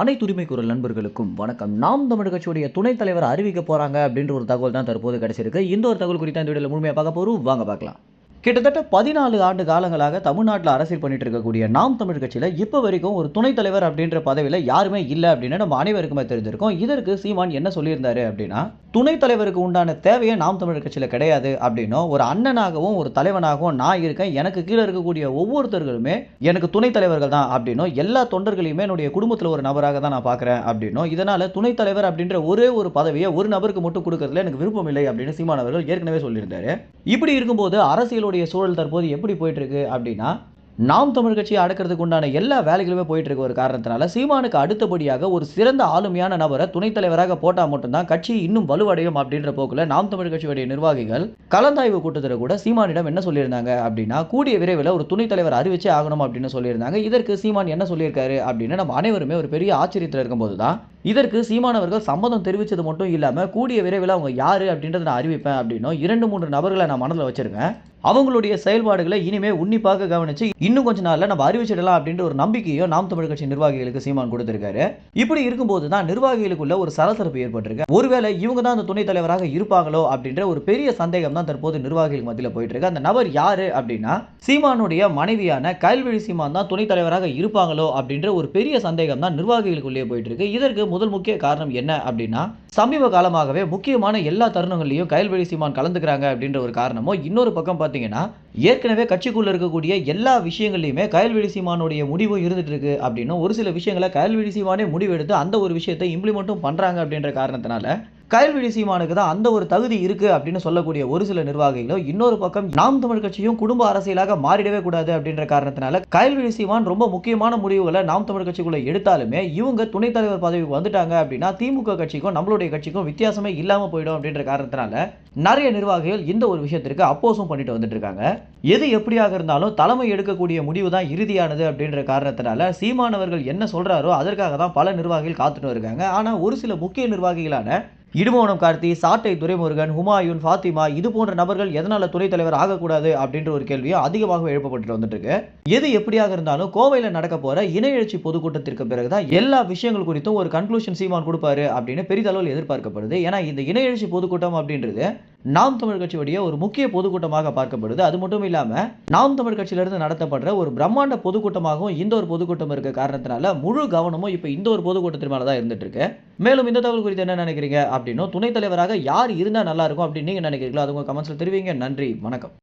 அனைத்து உரிமை குரல் நண்பர்களுக்கும் வணக்கம். நாம் தமிழ் கட்சியுடைய துணைத் தலைவர் அறிவிக்க போறாங்க அப்படின்ற ஒரு தகவல் தான் தற்போது கிடைச்சிருக்கு. இந்த ஒரு தகவல் குறித்து இந்த வீடியோவில் முழுமையாக பார்க்க போறோம். வாங்க பார்க்கலாம். கிட்டத்தட்ட பதினாலு ஆண்டு காலங்களாக தமிழ்நாட்டில் அரசியல் பண்ணிட்டு இருக்கக்கூடிய நாம் தமிழ் கட்சியில் இப்போ வரைக்கும் ஒரு துணைத் தலைவர் அப்படின்ற பதவியில் யாருமே இல்லை அப்படின்னு நம்ம அனைவருக்குமே தெரிஞ்சிருக்கோம். இதற்கு சீமான் என்ன சொல்லியிருந்தாரு அப்படின்னா துணைத் தலைவருக்கு உண்டான தேவையே நாம் தமிழர் கட்சியில் கிடையாது அப்படின்னும் ஒரு அண்ணனாகவும் ஒரு தலைவனாகவும் நான் இருக்கேன் எனக்கு கீழே இருக்கக்கூடிய ஒவ்வொருத்தர்களுமே எனக்கு துணைத் தலைவர்கள் தான் அப்படின்னும் எல்லா தொண்டர்களையுமே என்னுடைய குடும்பத்தில் ஒரு நபராக தான் நான் பார்க்குறேன் அப்படின்னும் இதனால் துணைத் தலைவர் அப்படின்ற ஒரே ஒரு பதவியை ஒரு நபருக்கு மட்டும் கொடுக்கறதுல எனக்கு விருப்பம் இல்லை அப்படின்னு சீமானவர்கள் ஏற்கனவே சொல்லியிருந்தாரு. இப்படி இருக்கும்போது அரசியலுடைய சூழல் தற்போது எப்படி போயிட்டு இருக்கு அப்படின்னா நாம் தமிழ் கட்சியை அடக்கிறதுக்கு உண்டான எல்லா வேலைகளுமே போயிட்டு இருக்க ஒரு காரணத்தினால சீமானுக்கு அடுத்தபடியாக ஒரு சிறந்த ஆளுமையான நபரை துணைத் தலைவராக போட்டால் மட்டும்தான் கட்சி இன்னும் வலுவடையும் அப்படின்ற போக்கில் நாம் தமிழ் கட்சியுடைய நிர்வாகிகள் கலந்தாய்வு கூட்டத்தில் கூட சீமானிடம் என்ன சொல்லியிருந்தாங்க அப்படின்னா கூடிய விரைவில் ஒரு துணைத் தலைவர் அறிவிச்சே ஆகணும் அப்படின்னு சொல்லியிருந்தாங்க. இதற்கு சீமான் என்ன சொல்லியிருக்காரு அப்படின்னு நம்ம அனைவருமே ஒரு பெரிய ஆச்சரியத்தில் இருக்கும்போது தான் இதற்கு சீமானவர்கள் சம்மதம் தெரிவித்தது மட்டும் இல்லாமல் கூடிய விரைவில் அவங்க யார் அப்படின்றத நான் அறிவிப்பேன் அப்படின்னும் இரண்டு மூன்று நபர்களை நான் மனதில் வச்சிருக்கேன். அவங்களுடைய செயல்பாடுகளை இனிமே உன்னிப்பாக கவனிச்சு இன்னும் கொஞ்ச நாள்ல நம்ம அறிவிச்சிடலாம் அப்படின்ற ஒரு நம்பிக்கையும் நாம் தமிழ் கட்சி நிர்வாகிகளுக்கு சீமான் கொடுத்திருக்காரு. இப்படி இருக்கும்போது தான் நிர்வாகிகளுக்குள்ள ஒரு சலசலப்பு ஏற்பட்டிருக்கு. ஒருவேளை இவங்க தான் அந்த துணைத் தலைவராக இருப்பாங்களோ அப்படின்ற ஒரு பெரிய சந்தேகம் தான் தற்போது நிர்வாகிகள் மத்தியில் போயிட்டு இருக்கு அந்த நபர் யாரு அப்படின்னா சீமானுடைய மனைவியான கயல்வெளி சீமான் தான் துணைத் தலைவராக இருப்பாங்களோ அப்படின்ற ஒரு பெரிய சந்தேகம் தான் நிர்வாகிகளுக்குள்ளேயே போயிட்டு இருக்கு இதற்கு முதல் முக்கிய காரணம் என்ன அப்படின்னா சமீப காலமாகவே முக்கியமான எல்லா தருணங்கள்லையும் கயல்வெளி சீமான் கலந்துக்கிறாங்க அப்படின்ற ஒரு காரணமோ இன்னொரு பக்கம் பார்த்தீங்கன்னா ஏற்கனவே கட்சிக்குள்ள இருக்கக்கூடிய எல்லா விஷயங்கள்லையுமே கயல்வெளி சீமானுடைய முடிவும் இருந்துட்டு இருக்கு அப்படின்னும் ஒரு சில விஷயங்களை கயல்வெளி சீமானே முடிவெடுத்து அந்த ஒரு விஷயத்தை இம்ப்ளிமெண்ட்டும் பண்றாங்க அப்படின்ற காரணத்தினால கயல்வெளி சீமானுக்கு தான் அந்த ஒரு தகுதி இருக்கு அப்படின்னு சொல்லக்கூடிய ஒரு சில நிர்வாகிகளும் இன்னொரு பக்கம் நாம் தமிழ் கட்சியும் குடும்ப அரசியலாக மாறிடவே கூடாது அப்படின்ற காரணத்தினால கயல்வெளி சீமான் ரொம்ப முக்கியமான முடிவுகளை நாம் தமிழ் கட்சிக்குள்ள எடுத்தாலுமே இவங்க துணைத் தலைவர் பதவிக்கு வந்துட்டாங்க அப்படின்னா திமுக கட்சிக்கும் நம்மளுடைய கட்சிக்கும் வித்தியாசமே இல்லாம போயிடும் அப்படின்ற காரணத்தினால நிறைய நிர்வாகிகள் இந்த ஒரு விஷயத்திற்கு அப்போஸும் பண்ணிட்டு வந்துட்டு இருக்காங்க. எது எப்படியாக இருந்தாலும் தலைமை எடுக்கக்கூடிய முடிவு தான் இறுதியானது அப்படின்ற காரணத்தினால சீமானவர்கள் என்ன சொல்றாரோ அதற்காக தான் பல நிர்வாகிகள் காத்துட்டு இருக்காங்க ஆனா ஒரு சில முக்கிய நிர்வாகிகளான இடுமோனம் கார்த்தி சாட்டை துரைமுருகன் ஹுமாயூன் ஃபாத்திமா இது போன்ற நபர்கள் எதனால துணைத் தலைவர் ஆகக்கூடாது அப்படின்ற ஒரு கேள்வியும் அதிகமாக எழுப்பப்பட்டு வந்துட்டு இருக்கு எது எப்படியாக இருந்தாலும் கோவையில் நடக்க போற இணையழ்ச்சி பொதுக்கூட்டத்திற்கு பிறகுதான் எல்லா விஷயங்கள் குறித்தும் ஒரு கன்க்ளூஷன் சீமான் கொடுப்பாரு அப்படின்னு பெரிதளவில் எதிர்பார்க்கப்படுது. ஏன்னா இந்த இணையழைச்சி பொதுக்கூட்டம் அப்படின்றது நாம் தமிழ் கட்சியுடைய ஒரு முக்கிய பொதுக்கூட்டமாக பார்க்கப்படுது. அது மட்டும் இல்லாமல் நாம் தமிழ் கட்சியிலிருந்து நடத்தப்படுற ஒரு பிரம்மாண்ட பொதுக்கூட்டமாகவும் இந்த ஒரு பொதுக்கூட்டம் இருக்க காரணத்தினால முழு கவனமும் இப்போ இந்த ஒரு பொதுக்கூட்டத்தின் மேலே தான் இருந்துட்டு இருக்கு மேலும் இந்த தகவல் குறித்து என்ன நினைக்கிறீங்க அப்படின்னும் துணைத் தலைவராக யார் இருந்தால் நல்லா இருக்கும் அப்படின்னு நீங்க நினைக்கிறீங்களோ அது உங்க கமெண்ட்ஸில் தெரிவிங்க. நன்றி வணக்கம்.